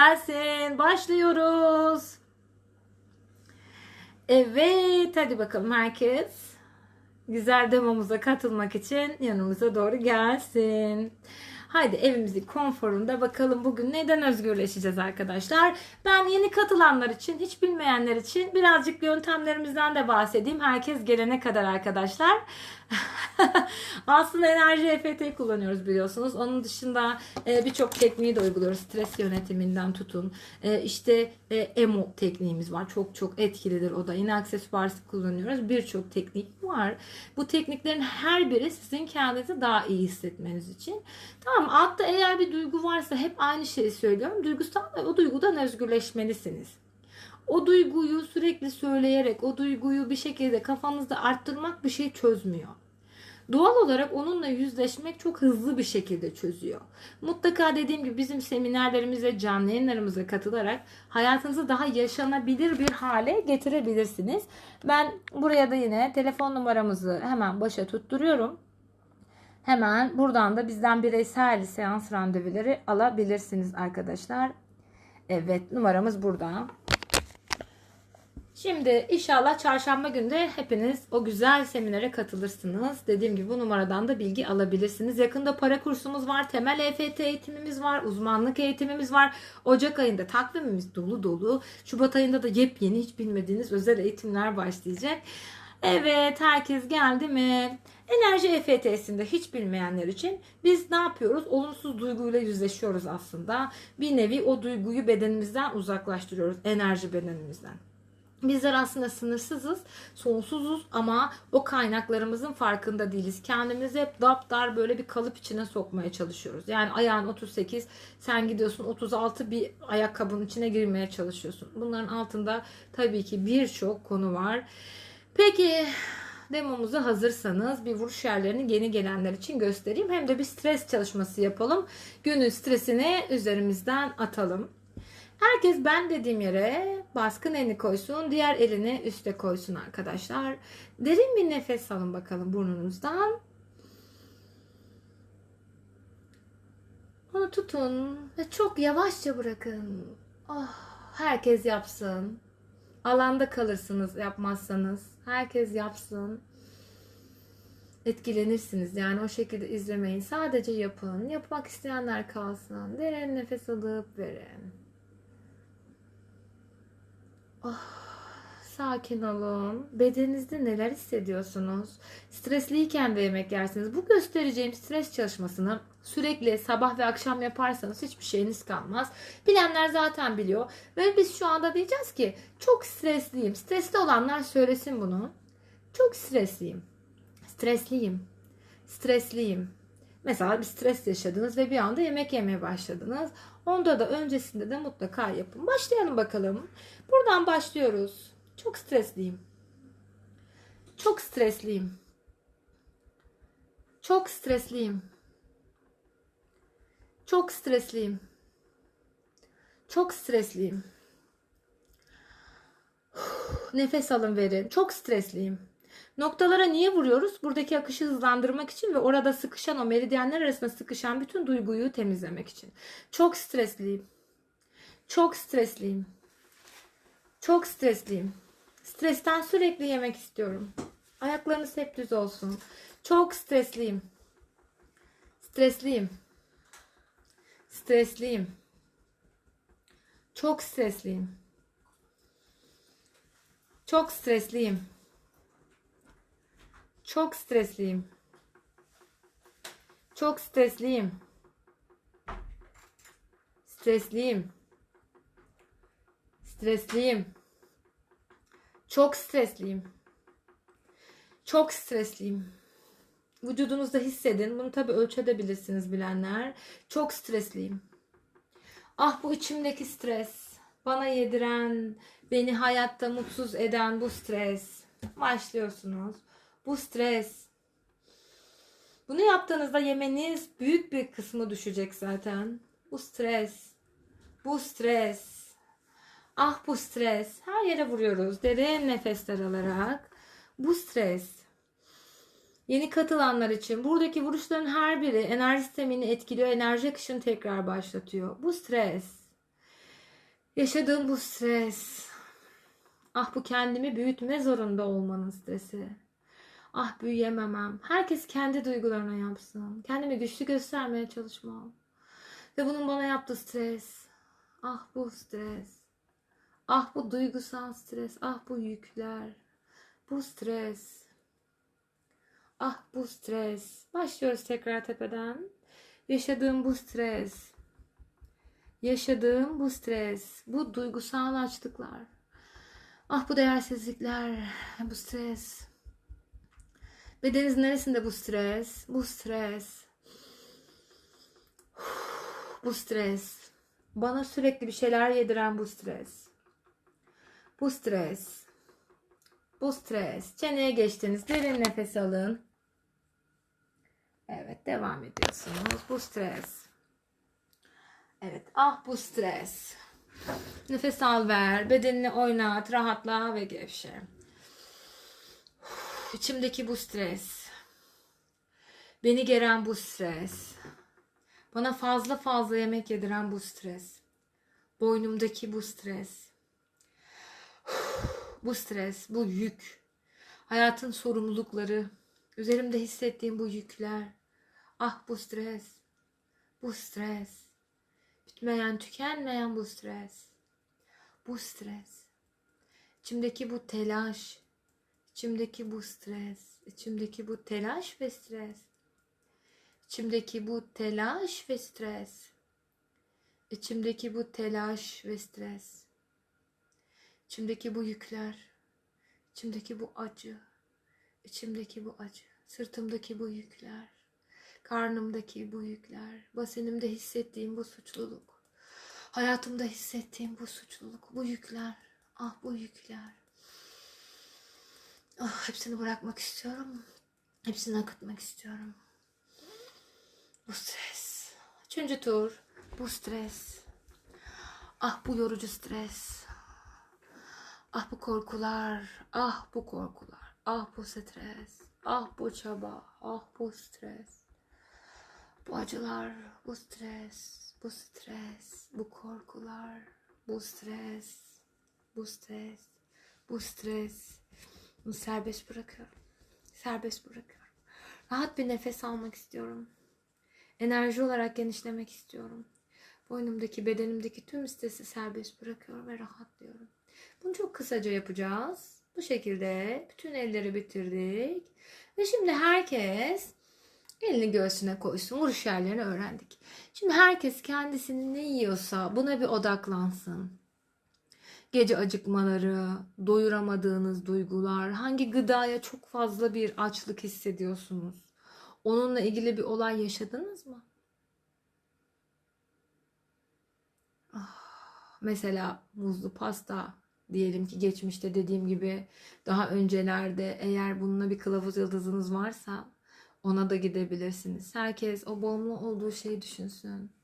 Gelsin. Başlıyoruz. Evet. Hadi bakalım herkes. Güzel demomuza katılmak için yanımıza doğru gelsin. Haydi evimizin konforunda bakalım bugün neden özgürleşeceğiz arkadaşlar. Ben yeni katılanlar için, hiç bilmeyenler için birazcık yöntemlerimizden de bahsedeyim. Herkes gelene kadar arkadaşlar. Aslında enerji EFT kullanıyoruz biliyorsunuz. Onun dışında e, birçok tekniği de uyguluyoruz. Stres yönetiminden tutun. E, işte e, emo tekniğimiz var. Çok çok etkilidir o da. Yine aksesuar kullanıyoruz. Birçok teknik var. Bu tekniklerin her biri sizin kendinizi daha iyi hissetmeniz için. Tamam altta eğer bir duygu varsa hep aynı şeyi söylüyorum. Duygusal o duygudan özgürleşmelisiniz. O duyguyu sürekli söyleyerek o duyguyu bir şekilde kafanızda arttırmak bir şey çözmüyor. Doğal olarak onunla yüzleşmek çok hızlı bir şekilde çözüyor. Mutlaka dediğim gibi bizim seminerlerimize, canlı yayınlarımıza katılarak hayatınızı daha yaşanabilir bir hale getirebilirsiniz. Ben buraya da yine telefon numaramızı hemen başa tutturuyorum. Hemen buradan da bizden bireysel seans randevuları alabilirsiniz arkadaşlar. Evet numaramız burada. Şimdi inşallah çarşamba günü de hepiniz o güzel seminere katılırsınız. Dediğim gibi bu numaradan da bilgi alabilirsiniz. Yakında para kursumuz var, temel EFT eğitimimiz var, uzmanlık eğitimimiz var. Ocak ayında takvimimiz dolu dolu. Şubat ayında da yepyeni hiç bilmediğiniz özel eğitimler başlayacak. Evet herkes geldi mi? Enerji EFT'sinde hiç bilmeyenler için biz ne yapıyoruz? Olumsuz duyguyla yüzleşiyoruz aslında. Bir nevi o duyguyu bedenimizden uzaklaştırıyoruz. Enerji bedenimizden. Bizler aslında sınırsızız, sonsuzuz ama o kaynaklarımızın farkında değiliz. Kendimizi hep daptar böyle bir kalıp içine sokmaya çalışıyoruz. Yani ayağın 38, sen gidiyorsun 36 bir ayakkabının içine girmeye çalışıyorsun. Bunların altında tabii ki birçok konu var. Peki demomuza hazırsanız bir vuruş yerlerini yeni gelenler için göstereyim. Hem de bir stres çalışması yapalım. Günün stresini üzerimizden atalım. Herkes ben dediğim yere baskın elini koysun, diğer elini üste koysun arkadaşlar. Derin bir nefes alın bakalım burnunuzdan. Onu tutun ve çok yavaşça bırakın. Oh, herkes yapsın. Alanda kalırsınız yapmazsanız. Herkes yapsın. Etkilenirsiniz. Yani o şekilde izlemeyin. Sadece yapın. Yapmak isteyenler kalsın. Derin nefes alıp verin. Oh, sakin olun. Bedeninizde neler hissediyorsunuz? Stresliyken de yemek yersiniz. Bu göstereceğim stres çalışmasını sürekli sabah ve akşam yaparsanız hiçbir şeyiniz kalmaz. Bilenler zaten biliyor. Ve biz şu anda diyeceğiz ki çok stresliyim. Stresli olanlar söylesin bunu. Çok stresliyim. Stresliyim. Stresliyim. Mesela bir stres yaşadınız ve bir anda yemek yemeye başladınız. Onda da öncesinde de mutlaka yapın. Başlayalım bakalım. Buradan başlıyoruz. Çok stresliyim. Çok stresliyim. Çok stresliyim. Çok stresliyim. Çok stresliyim. Nefes alın verin. Çok stresliyim. Noktalara niye vuruyoruz? Buradaki akışı hızlandırmak için ve orada sıkışan o meridyenler arasında sıkışan bütün duyguyu temizlemek için. Çok stresliyim. Çok stresliyim. Çok stresliyim. Stresten sürekli yemek istiyorum. Ayaklarınız hep düz olsun. Çok stresliyim. Stresliyim. Stresliyim. Çok stresliyim. Çok stresliyim. Çok stresliyim. Çok stresliyim. Stresliyim. Stresliyim. Çok stresliyim. Çok stresliyim. Vücudunuzda hissedin. Bunu tabi ölçebilirsiniz bilenler. Çok stresliyim. Ah bu içimdeki stres. Bana yediren, beni hayatta mutsuz eden bu stres. Başlıyorsunuz. Bu stres. Bunu yaptığınızda yemeniz büyük bir kısmı düşecek zaten. Bu stres. Bu stres. Ah bu stres. Her yere vuruyoruz. Derin nefesler alarak. Bu stres. Yeni katılanlar için buradaki vuruşların her biri enerji sistemini etkiliyor. Enerji akışını tekrar başlatıyor. Bu stres. Yaşadığım bu stres. Ah bu kendimi büyütme zorunda olmanın stresi. Ah büyüyememem. Herkes kendi duygularına yapsın. Kendimi güçlü göstermeye çalışmam. Ve bunun bana yaptığı stres. Ah bu stres. Ah bu duygusal stres. Ah bu yükler. Bu stres. Ah bu stres. Başlıyoruz tekrar tepeden. Yaşadığım bu stres. Yaşadığım bu stres. Bu duygusal açlıklar. Ah bu değersizlikler. Bu stres. Bedeninizin neresinde bu stres? Bu stres. Bu stres. Bana sürekli bir şeyler yediren bu stres. Bu stres. Bu stres. Çeneye geçtiniz. Derin nefes alın. Evet devam ediyorsunuz. Bu stres. Evet ah bu stres. Nefes al ver. Bedenini oynat. Rahatla ve gevşe. İçimdeki bu stres. Beni geren bu stres. Bana fazla fazla yemek yediren bu stres. Boynumdaki bu stres. Bu stres, bu yük. Hayatın sorumlulukları. Üzerimde hissettiğim bu yükler. Ah bu stres. Bu stres. Bitmeyen, tükenmeyen bu stres. Bu stres. İçimdeki bu telaş. İçimdeki bu stres. İçimdeki bu telaş ve stres. İçimdeki bu telaş ve stres. İçimdeki bu telaş ve stres. İçimdeki bu yükler. İçimdeki bu acı. İçimdeki bu acı. Sırtımdaki bu yükler. Karnımdaki bu yükler. Basenimde hissettiğim bu suçluluk. Hayatımda hissettiğim bu suçluluk. Bu yükler. Ah bu yükler. Ah, hepsini bırakmak istiyorum. Hepsini akıtmak istiyorum. Bu stres. Üçüncü tur. Bu stres. Ah bu yorucu stres. Ah bu korkular. Ah bu korkular. Ah bu stres. Ah bu çaba. Ah bu stres. Bu acılar. Bu stres. Bu stres. Bu korkular. Bu stres. Bu stres. Bu stres. Bunu serbest bırakıyorum. Serbest bırakıyorum. Rahat bir nefes almak istiyorum. Enerji olarak genişlemek istiyorum. Boynumdaki, bedenimdeki tüm stresi serbest bırakıyorum ve rahatlıyorum. Bunu çok kısaca yapacağız. Bu şekilde bütün elleri bitirdik. Ve şimdi herkes elini göğsüne koysun. Vuruş yerlerini öğrendik. Şimdi herkes kendisini ne yiyorsa buna bir odaklansın. Gece acıkmaları, doyuramadığınız duygular, hangi gıdaya çok fazla bir açlık hissediyorsunuz? Onunla ilgili bir olay yaşadınız mı? Ah, Mesela muzlu pasta diyelim ki geçmişte dediğim gibi daha öncelerde eğer bununla bir kılavuz yıldızınız varsa ona da gidebilirsiniz. Herkes o bağımlı olduğu şeyi düşünsün.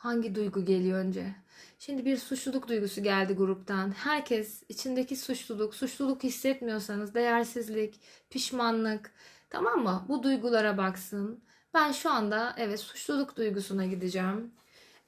Hangi duygu geliyor önce? Şimdi bir suçluluk duygusu geldi gruptan. Herkes içindeki suçluluk, suçluluk hissetmiyorsanız değersizlik, pişmanlık, tamam mı? Bu duygulara baksın. Ben şu anda evet suçluluk duygusuna gideceğim.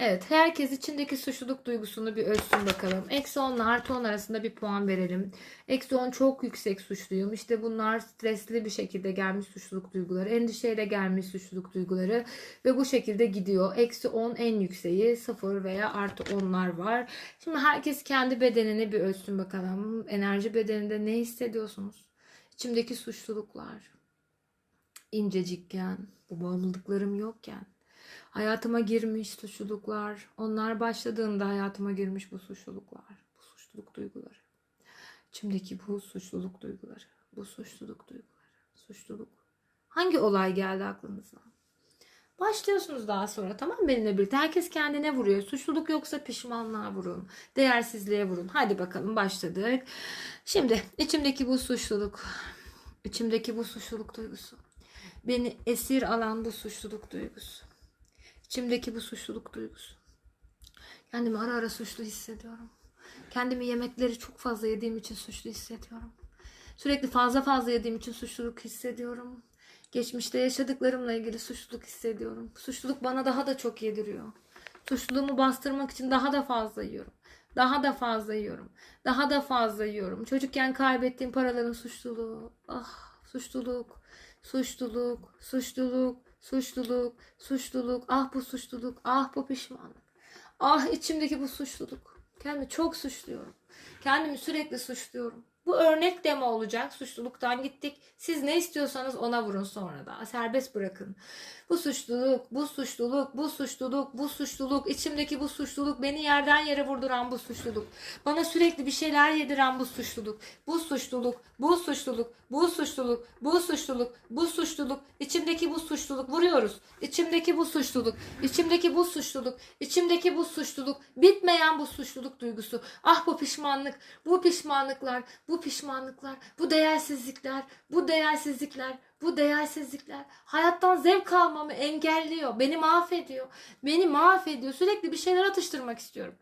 Evet herkes içindeki suçluluk duygusunu bir ölçsün bakalım. Eksi 10 ile artı 10 arasında bir puan verelim. Eksi 10 çok yüksek suçluyum. İşte bunlar stresli bir şekilde gelmiş suçluluk duyguları. Endişeyle gelmiş suçluluk duyguları. Ve bu şekilde gidiyor. Eksi 10 en yükseği 0 veya artı 10'lar var. Şimdi herkes kendi bedenini bir ölçsün bakalım. Enerji bedeninde ne hissediyorsunuz? İçimdeki suçluluklar. incecikken, bu bağımlılıklarım yokken hayatıma girmiş suçluluklar. Onlar başladığında hayatıma girmiş bu suçluluklar. Bu suçluluk duyguları. İçimdeki bu suçluluk duyguları. Bu suçluluk duyguları. Suçluluk. Hangi olay geldi aklınıza? Başlıyorsunuz daha sonra tamam benimle birlikte? Herkes kendine vuruyor. Suçluluk yoksa pişmanlığa vurun. Değersizliğe vurun. Hadi bakalım başladık. Şimdi içimdeki bu suçluluk. içimdeki bu suçluluk duygusu. Beni esir alan bu suçluluk duygusu. İçimdeki bu suçluluk duygusu. Kendimi ara ara suçlu hissediyorum. Kendimi yemekleri çok fazla yediğim için suçlu hissediyorum. Sürekli fazla fazla yediğim için suçluluk hissediyorum. Geçmişte yaşadıklarımla ilgili suçluluk hissediyorum. Suçluluk bana daha da çok yediriyor. Suçluluğumu bastırmak için daha da fazla yiyorum. Daha da fazla yiyorum. Daha da fazla yiyorum. Çocukken kaybettiğim paraların suçluluğu. Ah suçluluk. Suçluluk. Suçluluk. Suçluluk. Suçluluk. Ah bu suçluluk. Ah bu pişmanlık. Ah içimdeki bu suçluluk. Kendimi çok suçluyorum. Kendimi sürekli suçluyorum. Bu örnek demo olacak. Suçluluktan gittik. Siz ne istiyorsanız ona vurun sonra da. Serbest bırakın. Bu suçluluk, bu suçluluk, bu suçluluk, bu suçluluk, içimdeki bu suçluluk, beni yerden yere vurduran bu suçluluk, bana sürekli bir şeyler yediren bu suçluluk, bu suçluluk, bu suçluluk, bu suçluluk, bu suçluluk, bu suçluluk, içimdeki bu suçluluk vuruyoruz. İçimdeki bu suçluluk, içimdeki bu suçluluk, içimdeki bu suçluluk, bitmeyen bu suçluluk duygusu. Ah bu pişmanlık, bu pişmanlıklar, bu pişmanlıklar, bu değersizlikler, bu değersizlikler, bu değersizlikler hayattan zevk almamı engelliyor. Beni mahvediyor. Beni mahvediyor. Sürekli bir şeyler atıştırmak istiyorum.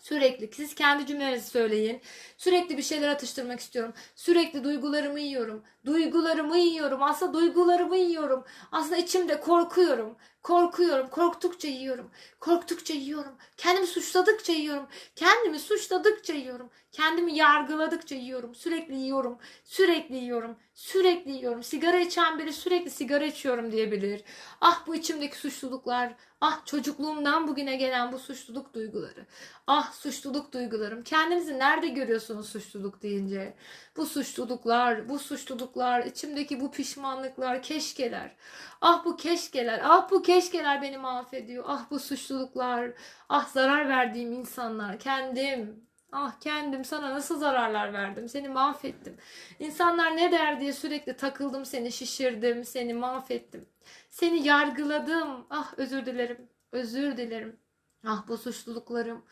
Sürekli siz kendi cümlelerinizi söyleyin. Sürekli bir şeyler atıştırmak istiyorum. Sürekli duygularımı yiyorum. Duygularımı yiyorum. Aslında duygularımı yiyorum. Aslında içimde korkuyorum. Korkuyorum. Korktukça yiyorum. Korktukça yiyorum. Kendimi suçladıkça yiyorum. Kendimi suçladıkça yiyorum. Kendimi yargıladıkça yiyorum. Sürekli yiyorum. Sürekli yiyorum. Sürekli yiyorum. Sigara içen biri sürekli sigara içiyorum diyebilir. Ah bu içimdeki suçluluklar. Ah çocukluğumdan bugüne gelen bu suçluluk duyguları. Ah suçluluk duygularım. Kendinizi nerede görüyorsunuz suçluluk deyince? Bu suçluluklar, bu suçluluklar, içimdeki bu pişmanlıklar, keşkeler. Ah bu keşkeler, ah bu keşkeler beni mahvediyor. Ah bu suçluluklar, ah zarar verdiğim insanlar, kendim. Ah kendim sana nasıl zararlar verdim, seni mahvettim. İnsanlar ne der diye sürekli takıldım, seni şişirdim, seni mahvettim. Seni yargıladım. Ah özür dilerim, özür dilerim. Ah bu suçluluklarım,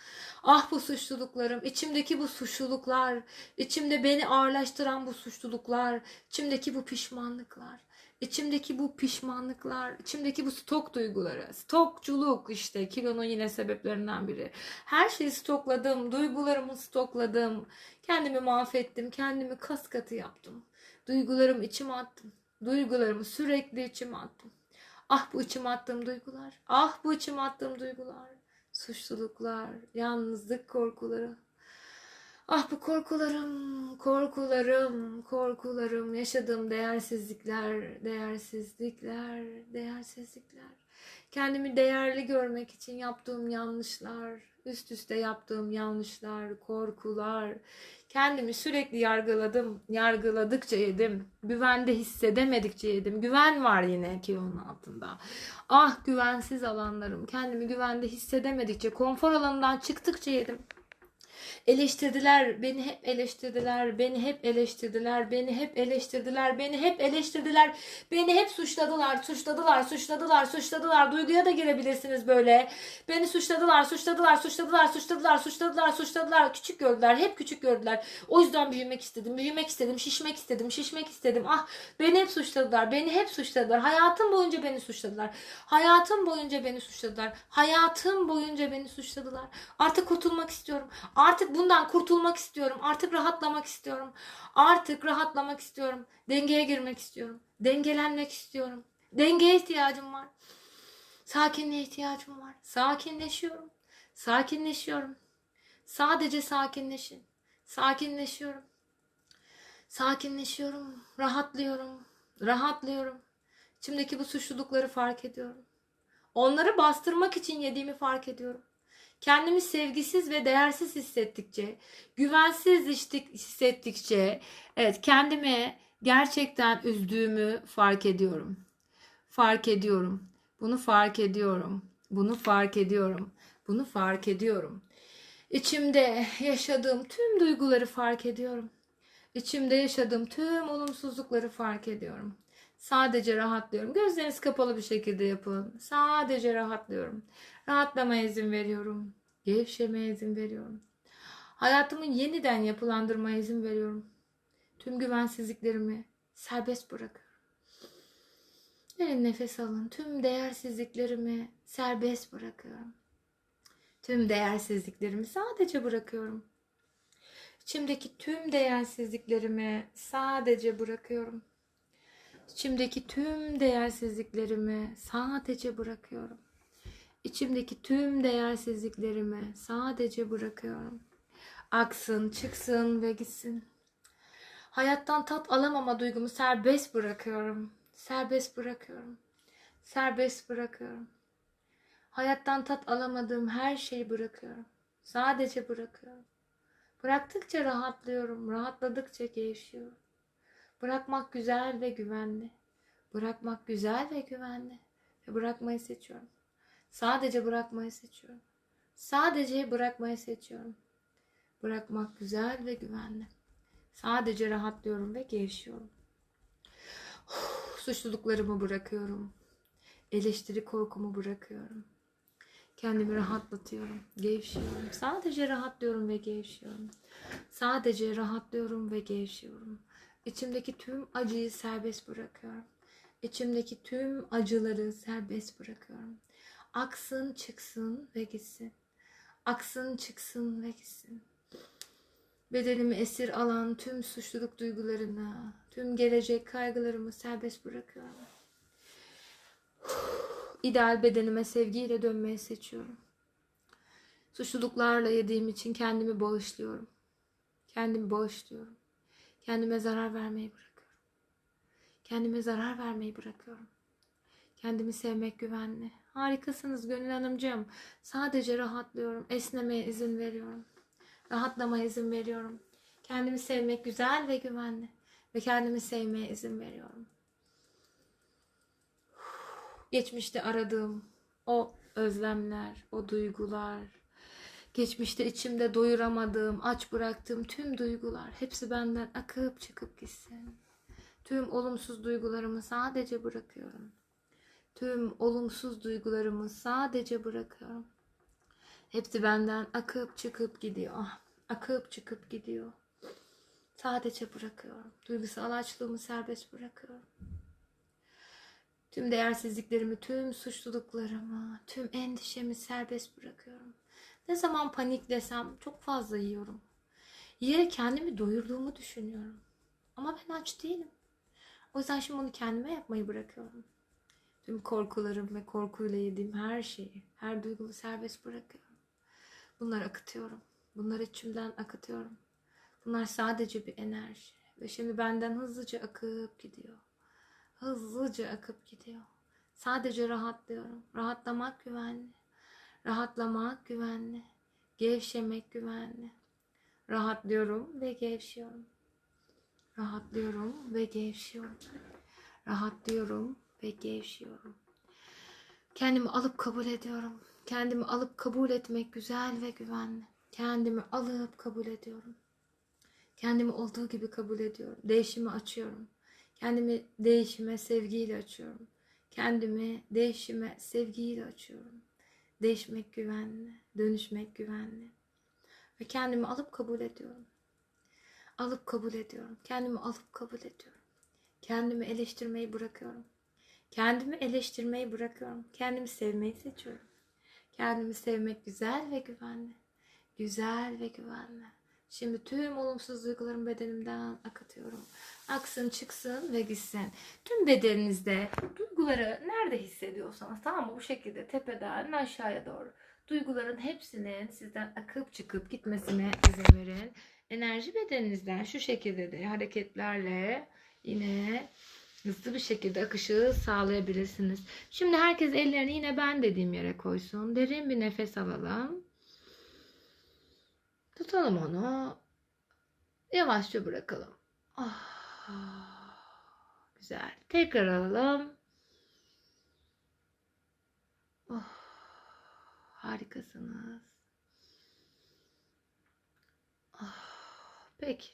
ah bu suçluluklarım, içimdeki bu suçluluklar, içimde beni ağırlaştıran bu suçluluklar, içimdeki bu pişmanlıklar, içimdeki bu pişmanlıklar, içimdeki bu stok duyguları, stokçuluk işte kilonun yine sebeplerinden biri. Her şeyi stokladım, duygularımı stokladım, kendimi mahvettim, kendimi kas katı yaptım, duygularımı içime attım, duygularımı sürekli içime attım. Ah bu içime attığım duygular, ah bu içime attığım duygular suçluluklar, yalnızlık korkuları. Ah bu korkularım, korkularım, korkularım, yaşadığım değersizlikler, değersizlikler, değersizlikler. Kendimi değerli görmek için yaptığım yanlışlar, üst üste yaptığım yanlışlar, korkular. Kendimi sürekli yargıladım, yargıladıkça yedim. Güvende hissedemedikçe yedim. Güven var yine ki onun altında. Ah güvensiz alanlarım. Kendimi güvende hissedemedikçe, konfor alanından çıktıkça yedim. Eleştirdiler, beni hep eleştirdiler, beni hep eleştirdiler, beni hep eleştirdiler, beni hep eleştirdiler, beni hep suçladılar, suçladılar, suçladılar, suçladılar. Duyguya da girebilirsiniz böyle. Beni suçladılar, suçladılar, suçladılar, suçladılar, suçladılar, suçladılar. Küçük gördüler, hep küçük gördüler. O yüzden büyümek istedim, büyümek istedim, şişmek istedim, şişmek istedim. Ah beni hep suçladılar, beni hep suçladılar. Hayatım boyunca beni suçladılar. Hayatım boyunca beni suçladılar. Hayatım boyunca beni suçladılar. Artık kurtulmak istiyorum. Artık bundan kurtulmak istiyorum. Artık rahatlamak istiyorum. Artık rahatlamak istiyorum. Dengeye girmek istiyorum. Dengelenmek istiyorum. Dengeye ihtiyacım var. Sakinliğe ihtiyacım var. Sakinleşiyorum. Sakinleşiyorum. Sadece sakinleşin. Sakinleşiyorum. Sakinleşiyorum. Rahatlıyorum. Rahatlıyorum. İçimdeki bu suçlulukları fark ediyorum. Onları bastırmak için yediğimi fark ediyorum. Kendimi sevgisiz ve değersiz hissettikçe, güvensiz hissettikçe, evet kendime gerçekten üzdüğümü fark ediyorum. Fark ediyorum. Bunu fark ediyorum. Bunu fark ediyorum. Bunu fark ediyorum. İçimde yaşadığım tüm duyguları fark ediyorum. İçimde yaşadığım tüm olumsuzlukları fark ediyorum. Sadece rahatlıyorum. Gözleriniz kapalı bir şekilde yapın. Sadece rahatlıyorum. Rahatlamaya izin veriyorum. Gevşemeye izin veriyorum. Hayatımı yeniden yapılandırmaya izin veriyorum. Tüm güvensizliklerimi serbest bırakıyorum. Derin nefes alın. Tüm değersizliklerimi serbest bırakıyorum. Tüm değersizliklerimi sadece bırakıyorum. İçimdeki tüm değersizliklerimi sadece bırakıyorum. İçimdeki tüm değersizliklerimi sadece bırakıyorum. İçimdeki tüm değersizliklerimi sadece bırakıyorum. Aksın, çıksın ve gitsin. Hayattan tat alamama duygumu serbest bırakıyorum. Serbest bırakıyorum. Serbest bırakıyorum. Hayattan tat alamadığım her şeyi bırakıyorum. Sadece bırakıyorum. Bıraktıkça rahatlıyorum. Rahatladıkça gevşiyorum. Bırakmak güzel ve güvenli. Bırakmak güzel ve güvenli. Ve bırakmayı seçiyorum. Sadece bırakmayı seçiyorum. Sadece bırakmayı seçiyorum. Bırakmak güzel ve güvenli. Sadece rahatlıyorum ve gevşiyorum. Suçluluklarımı bırakıyorum. Eleştiri korkumu bırakıyorum. Kendimi rahatlatıyorum, gevşiyorum. Sadece rahatlıyorum ve gevşiyorum. Sadece rahatlıyorum ve gevşiyorum. İçimdeki tüm acıyı serbest bırakıyorum. İçimdeki tüm acıları serbest bırakıyorum. Aksın, çıksın ve gitsin. Aksın, çıksın ve gitsin. Bedenimi esir alan tüm suçluluk duygularını, tüm gelecek kaygılarımı serbest bırakıyorum. İdeal bedenime sevgiyle dönmeyi seçiyorum. Suçluluklarla yediğim için kendimi bağışlıyorum. Kendimi bağışlıyorum. Kendime zarar vermeyi bırakıyorum. Kendime zarar vermeyi bırakıyorum. Kendimi sevmek güvenli. Harikasınız Gönül Hanımcığım. Sadece rahatlıyorum. Esnemeye izin veriyorum. Rahatlamaya izin veriyorum. Kendimi sevmek güzel ve güvenli. Ve kendimi sevmeye izin veriyorum. Geçmişte aradığım o özlemler, o duygular, geçmişte içimde doyuramadığım, aç bıraktığım tüm duygular hepsi benden akıp çıkıp gitsin. Tüm olumsuz duygularımı sadece bırakıyorum. Tüm olumsuz duygularımı sadece bırakıyorum. Hepsi benden akıp çıkıp gidiyor. Akıp çıkıp gidiyor. Sadece bırakıyorum. Duygusal açlığımı serbest bırakıyorum. Tüm değersizliklerimi, tüm suçluluklarımı, tüm endişemi serbest bırakıyorum. Ne zaman paniklesem çok fazla yiyorum. Yiyerek kendimi doyurduğumu düşünüyorum. Ama ben aç değilim. O yüzden şimdi bunu kendime yapmayı bırakıyorum. Tüm korkularım ve korkuyla yediğim her şeyi, her duygumu serbest bırakıyorum. Bunları akıtıyorum. Bunları içimden akıtıyorum. Bunlar sadece bir enerji. Ve şimdi benden hızlıca akıp gidiyor. Hızlıca akıp gidiyor. Sadece rahatlıyorum. Rahatlamak güvenli. Rahatlamak güvenli. Gevşemek güvenli. Rahatlıyorum ve gevşiyorum. Rahatlıyorum ve gevşiyorum. Rahatlıyorum ve gevşiyorum. Kendimi alıp kabul ediyorum. Kendimi alıp kabul etmek güzel ve güvenli. Kendimi alıp kabul ediyorum. Kendimi olduğu gibi kabul ediyorum. Değişimi açıyorum. Kendimi değişime sevgiyle açıyorum. Kendimi değişime sevgiyle açıyorum. Değişmek güvenli, dönüşmek güvenli. Ve kendimi alıp kabul ediyorum. Alıp kabul ediyorum. Kendimi alıp kabul ediyorum. Kendimi eleştirmeyi bırakıyorum. Kendimi eleştirmeyi bırakıyorum. Kendimi sevmeyi seçiyorum. Kendimi sevmek güzel ve güvenli. Güzel ve güvenli. Şimdi tüm olumsuz duygularımı bedenimden akıtıyorum. Aksın, çıksın ve gitsin. Tüm bedeninizde duyguları nerede hissediyorsanız tamam mı? Bu şekilde tepeden aşağıya doğru. Duyguların hepsinin sizden akıp çıkıp gitmesine izin verin. Enerji bedeninizden şu şekilde de hareketlerle yine hızlı bir şekilde akışı sağlayabilirsiniz. Şimdi herkes ellerini yine ben dediğim yere koysun. Derin bir nefes alalım. Tutalım onu. Yavaşça bırakalım. Ah, güzel. Tekrar alalım. Oh, harikasınız. Ah, peki.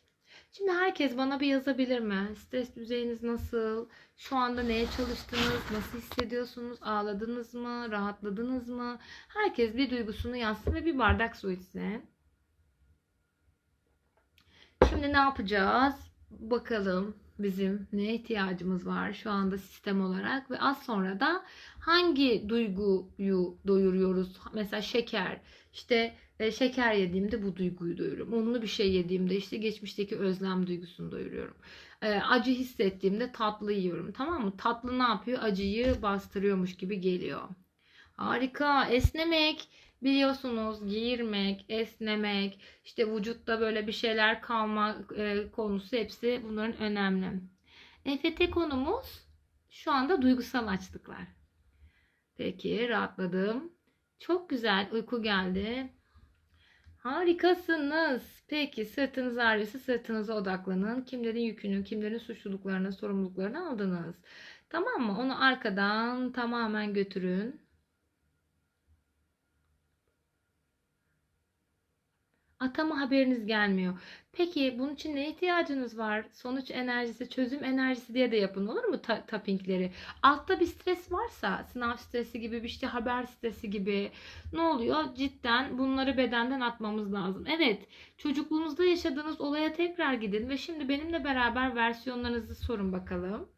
Şimdi herkes bana bir yazabilir mi? Stres düzeyiniz nasıl? Şu anda neye çalıştınız? Nasıl hissediyorsunuz? Ağladınız mı? Rahatladınız mı? Herkes bir duygusunu yazsın ve bir bardak su içsin. Şimdi ne yapacağız? Bakalım bizim neye ihtiyacımız var şu anda sistem olarak ve az sonra da hangi duyguyu doyuruyoruz? Mesela şeker. İşte e, şeker yediğimde bu duyguyu doyuruyorum. Unlu bir şey yediğimde işte geçmişteki özlem duygusunu doyuruyorum. E, acı hissettiğimde tatlı yiyorum. Tamam mı? Tatlı ne yapıyor? Acıyı bastırıyormuş gibi geliyor. Harika. Esnemek. Biliyorsunuz giyirmek, esnemek, işte vücutta böyle bir şeyler kalma e, konusu hepsi bunların önemli. EFT konumuz şu anda duygusal açlıklar. Peki rahatladım. Çok güzel uyku geldi. Harikasınız. Peki sırtınız ağrıyorsa sırtınıza odaklanın. Kimlerin yükünü, kimlerin suçluluklarını, sorumluluklarını aldınız. Tamam mı? Onu arkadan tamamen götürün. Atama haberiniz gelmiyor. Peki bunun için ne ihtiyacınız var? Sonuç enerjisi, çözüm enerjisi diye de yapın olur mu ta- tappingleri? Altta bir stres varsa, sınav stresi gibi, bir işte haber stresi gibi ne oluyor? Cidden bunları bedenden atmamız lazım. Evet, çocukluğunuzda yaşadığınız olaya tekrar gidin ve şimdi benimle beraber versiyonlarınızı sorun bakalım.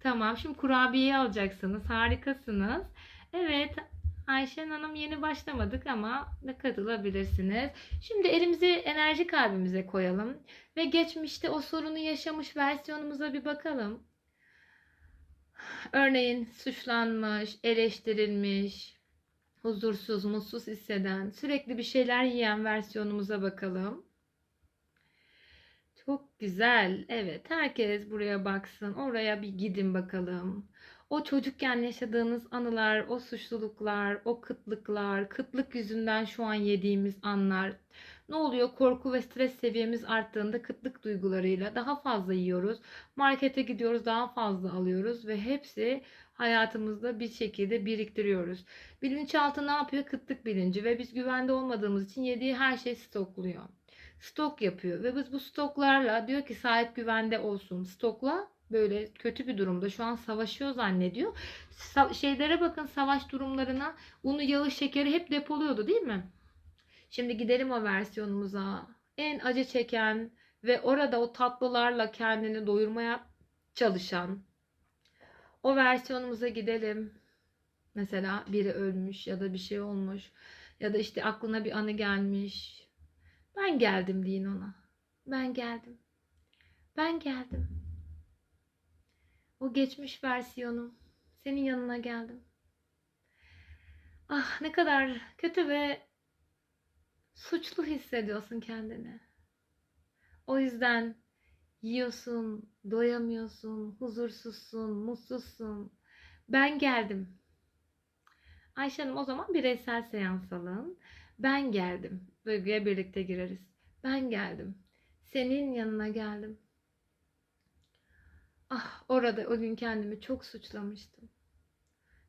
Tamam, şimdi kurabiyeyi alacaksınız. Harikasınız. Evet, Ayşen Hanım yeni başlamadık ama da katılabilirsiniz. Şimdi elimizi enerji kalbimize koyalım ve geçmişte o sorunu yaşamış versiyonumuza bir bakalım. Örneğin suçlanmış, eleştirilmiş, huzursuz, mutsuz hisseden, sürekli bir şeyler yiyen versiyonumuza bakalım. Çok güzel. Evet, herkes buraya baksın. Oraya bir gidin bakalım. O çocukken yaşadığınız anılar, o suçluluklar, o kıtlıklar, kıtlık yüzünden şu an yediğimiz anlar. Ne oluyor? Korku ve stres seviyemiz arttığında kıtlık duygularıyla daha fazla yiyoruz. Markete gidiyoruz, daha fazla alıyoruz ve hepsi hayatımızda bir şekilde biriktiriyoruz. Bilinçaltı ne yapıyor? Kıtlık bilinci ve biz güvende olmadığımız için yediği her şey stokluyor. Stok yapıyor ve biz bu stoklarla diyor ki sahip güvende olsun. Stokla böyle kötü bir durumda şu an savaşıyor zannediyor. Sa- şeylere bakın savaş durumlarına unu, yağı, şekeri hep depoluyordu değil mi? Şimdi gidelim o versiyonumuza. En acı çeken ve orada o tatlılarla kendini doyurmaya çalışan o versiyonumuza gidelim. Mesela biri ölmüş ya da bir şey olmuş ya da işte aklına bir anı gelmiş. Ben geldim deyin ona. Ben geldim. Ben geldim. O geçmiş versiyonum. Senin yanına geldim. Ah ne kadar kötü ve suçlu hissediyorsun kendini. O yüzden yiyorsun, doyamıyorsun, huzursuzsun, mutsuzsun. Ben geldim. Ayşe Hanım o zaman bireysel seans alın. Ben geldim. Duyguya birlikte gireriz. Ben geldim. Senin yanına geldim. Ah orada o gün kendimi çok suçlamıştım.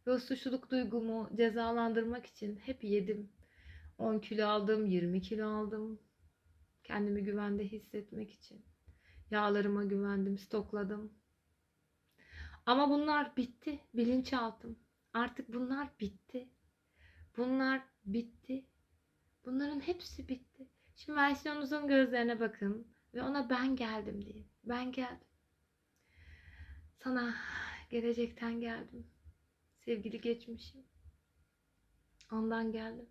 Ve o suçluluk duygumu cezalandırmak için hep yedim. 10 kilo aldım, 20 kilo aldım. Kendimi güvende hissetmek için. Yağlarıma güvendim, stokladım. Ama bunlar bitti. Bilinçaltım. Artık bunlar bitti. Bunlar bitti. Bunların hepsi bitti. Şimdi versiyonunuzun gözlerine bakın ve ona ben geldim deyin. Ben geldim. Sana gelecekten geldim. Sevgili geçmişim. Ondan geldim.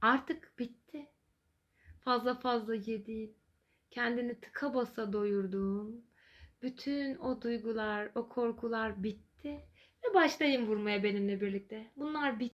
Artık bitti. Fazla fazla yediğin, kendini tıka basa doyurduğun, bütün o duygular, o korkular bitti. Ve başlayın vurmaya benimle birlikte. Bunlar bitti.